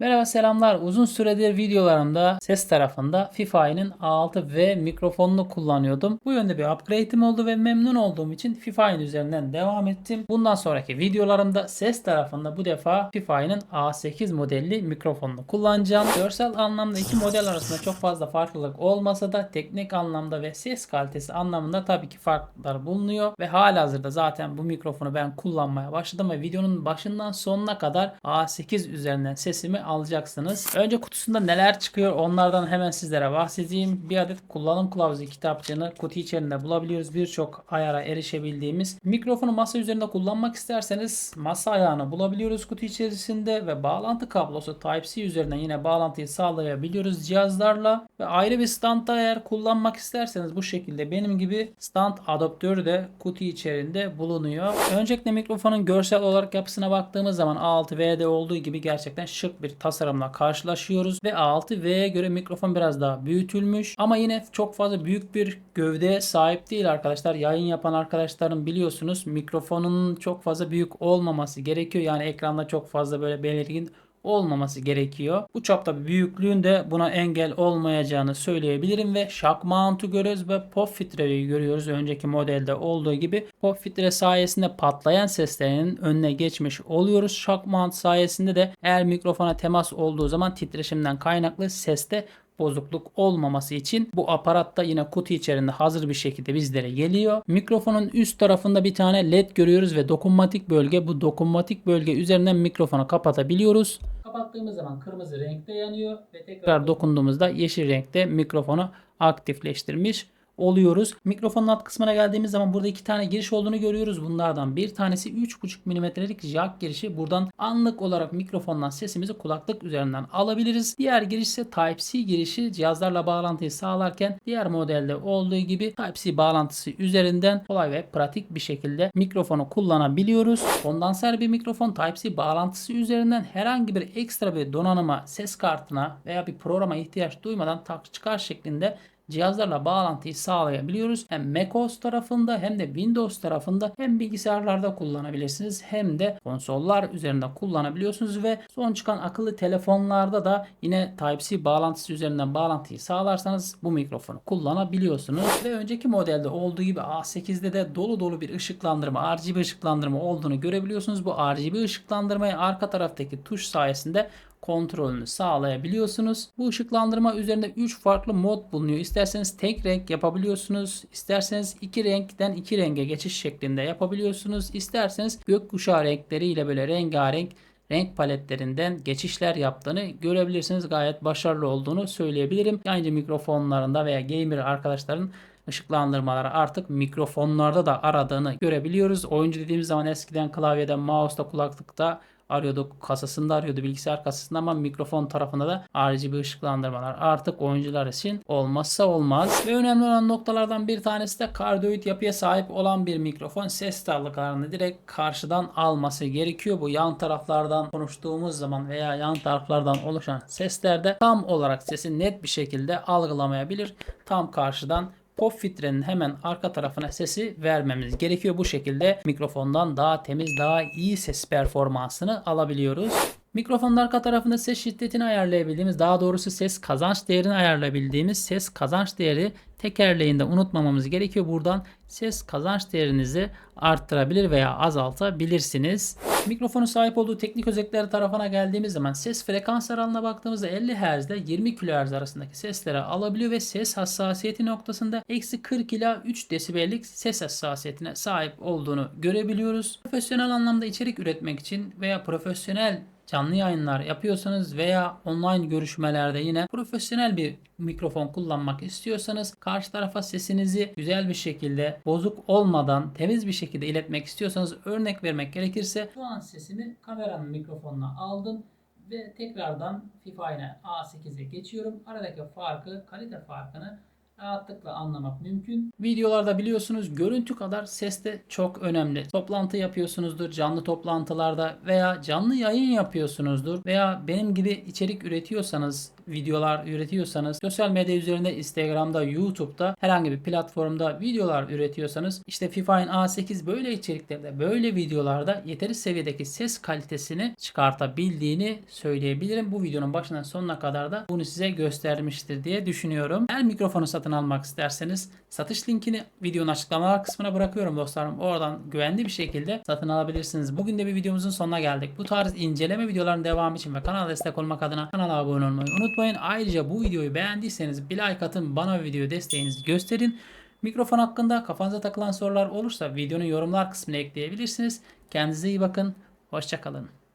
Merhaba selamlar. Uzun süredir videolarımda ses tarafında FIFA'nın A6V mikrofonunu kullanıyordum. Bu yönde bir upgrade'im oldu ve memnun olduğum için FIFA'nın üzerinden devam ettim. Bundan sonraki videolarımda ses tarafında bu defa FIFA'nın A8 modelli mikrofonunu kullanacağım. Görsel anlamda iki model arasında çok fazla farklılık olmasa da teknik anlamda ve ses kalitesi anlamında tabii ki farklar bulunuyor ve halihazırda zaten bu mikrofonu ben kullanmaya başladım ve videonun başından sonuna kadar A8 üzerinden sesimi alacaksınız. Önce kutusunda neler çıkıyor onlardan hemen sizlere bahsedeyim. Bir adet kullanım kılavuzu kitapçığını kutu içerisinde bulabiliyoruz. Birçok ayara erişebildiğimiz. Mikrofonu masa üzerinde kullanmak isterseniz masa ayağını bulabiliyoruz kutu içerisinde ve bağlantı kablosu Type-C üzerinden yine bağlantıyı sağlayabiliyoruz cihazlarla. Ve ayrı bir standta eğer kullanmak isterseniz bu şekilde benim gibi stand adaptörü de kutu içerisinde bulunuyor. Öncelikle mikrofonun görsel olarak yapısına baktığımız zaman A6V'de olduğu gibi gerçekten şık bir tasarımla karşılaşıyoruz ve A6V'ye göre mikrofon biraz daha büyütülmüş ama yine çok fazla büyük bir gövdeye sahip değil arkadaşlar. Yayın yapan arkadaşların biliyorsunuz mikrofonun çok fazla büyük olmaması gerekiyor. Yani ekranda çok fazla böyle belirgin olmaması gerekiyor. Bu çapta büyüklüğün de buna engel olmayacağını söyleyebilirim ve shock mount'u görüyoruz ve pop filtreyi görüyoruz. Önceki modelde olduğu gibi pop filtre sayesinde patlayan seslerinin önüne geçmiş oluyoruz. Shock mount sayesinde de eğer mikrofona temas olduğu zaman titreşimden kaynaklı seste bozukluk olmaması için bu aparatta yine kutu içerisinde hazır bir şekilde bizlere geliyor. Mikrofonun üst tarafında bir tane led görüyoruz ve dokunmatik bölge bu dokunmatik bölge üzerinden mikrofonu kapatabiliyoruz. Kapattığımız zaman kırmızı renkte yanıyor ve tekrar dokunduğumuzda yeşil renkte mikrofonu aktifleştirmiş oluyoruz. Mikrofonun alt kısmına geldiğimiz zaman burada iki tane giriş olduğunu görüyoruz. Bunlardan bir tanesi 3.5 mm'lik jack girişi. Buradan anlık olarak mikrofondan sesimizi kulaklık üzerinden alabiliriz. Diğer giriş ise Type-C girişi. Cihazlarla bağlantıyı sağlarken diğer modelde olduğu gibi Type-C bağlantısı üzerinden kolay ve pratik bir şekilde mikrofonu kullanabiliyoruz. Kondanser bir mikrofon Type-C bağlantısı üzerinden herhangi bir ekstra bir donanıma, ses kartına veya bir programa ihtiyaç duymadan tak çıkar şeklinde cihazlarla bağlantıyı sağlayabiliyoruz. Hem macOS tarafında hem de Windows tarafında hem bilgisayarlarda kullanabilirsiniz hem de konsollar üzerinde kullanabiliyorsunuz ve son çıkan akıllı telefonlarda da yine Type-C bağlantısı üzerinden bağlantıyı sağlarsanız bu mikrofonu kullanabiliyorsunuz. Ve önceki modelde olduğu gibi A8'de de dolu dolu bir ışıklandırma, RGB ışıklandırma olduğunu görebiliyorsunuz. Bu RGB ışıklandırmayı arka taraftaki tuş sayesinde kontrolünü sağlayabiliyorsunuz. Bu ışıklandırma üzerinde 3 farklı mod bulunuyor. İsterseniz tek renk yapabiliyorsunuz. İsterseniz iki renkten iki renge geçiş şeklinde yapabiliyorsunuz. İsterseniz gökkuşağı renkleriyle böyle rengarenk renk paletlerinden geçişler yaptığını görebilirsiniz. Gayet başarılı olduğunu söyleyebilirim. Yayıncı mikrofonlarında veya gamer arkadaşların ışıklandırmaları artık mikrofonlarda da aradığını görebiliyoruz. Oyuncu dediğimiz zaman eskiden klavyede, mouse'da, kulaklıkta arıyordu. Kasasında arıyordu bilgisayar kasasında ama mikrofon tarafında da RGB ışıklandırmalar artık oyuncular için olmazsa olmaz. Ve önemli olan noktalardan bir tanesi de kardioid yapıya sahip olan bir mikrofon ses dalgalarını direkt karşıdan alması gerekiyor. Bu yan taraflardan konuştuğumuz zaman veya yan taraflardan oluşan seslerde tam olarak sesi net bir şekilde algılamayabilir. Tam karşıdan pop filtrenin hemen arka tarafına sesi vermemiz gerekiyor. Bu şekilde mikrofondan daha temiz, daha iyi ses performansını alabiliyoruz. Mikrofonun arka tarafında ses şiddetini ayarlayabildiğimiz, daha doğrusu ses kazanç değerini ayarlayabildiğimiz ses kazanç değeri tekerleğinde unutmamamız gerekiyor. Buradan ses kazanç değerinizi arttırabilir veya azaltabilirsiniz. Mikrofonun sahip olduğu teknik özellikleri tarafına geldiğimiz zaman ses frekans aralığına baktığımızda 50 Hz ile 20 kHz arasındaki sesleri alabiliyor ve ses hassasiyeti noktasında eksi 40 ila 3 desibellik ses hassasiyetine sahip olduğunu görebiliyoruz. Profesyonel anlamda içerik üretmek için veya profesyonel canlı yayınlar yapıyorsanız veya online görüşmelerde yine profesyonel bir mikrofon kullanmak istiyorsanız karşı tarafa sesinizi güzel bir şekilde bozuk olmadan temiz bir şekilde iletmek istiyorsanız örnek vermek gerekirse şu an sesimi kameranın mikrofonuna aldım ve tekrardan FIFA ile A8'e geçiyorum. Aradaki farkı, kalite farkını rahatlıkla anlamak mümkün. Videolarda biliyorsunuz görüntü kadar ses de çok önemli. Toplantı yapıyorsunuzdur canlı toplantılarda veya canlı yayın yapıyorsunuzdur veya benim gibi içerik üretiyorsanız videolar üretiyorsanız sosyal medya üzerinde Instagram'da YouTube'da herhangi bir platformda videolar üretiyorsanız işte FIFA'nın A8 böyle içeriklerde böyle videolarda yeteri seviyedeki ses kalitesini çıkartabildiğini söyleyebilirim. Bu videonun başından sonuna kadar da bunu size göstermiştir diye düşünüyorum. Eğer mikrofonu satın almak isterseniz satış linkini videonun açıklamalar kısmına bırakıyorum dostlarım. Oradan güvenli bir şekilde satın alabilirsiniz. Bugün de bir videomuzun sonuna geldik. Bu tarz inceleme videoların devamı için ve kanala destek olmak adına kanala abone olmayı unutmayın. Ayrıca bu videoyu beğendiyseniz bir like atın bana video desteğinizi gösterin. Mikrofon hakkında kafanıza takılan sorular olursa videonun yorumlar kısmına ekleyebilirsiniz. Kendinize iyi bakın. Hoşçakalın.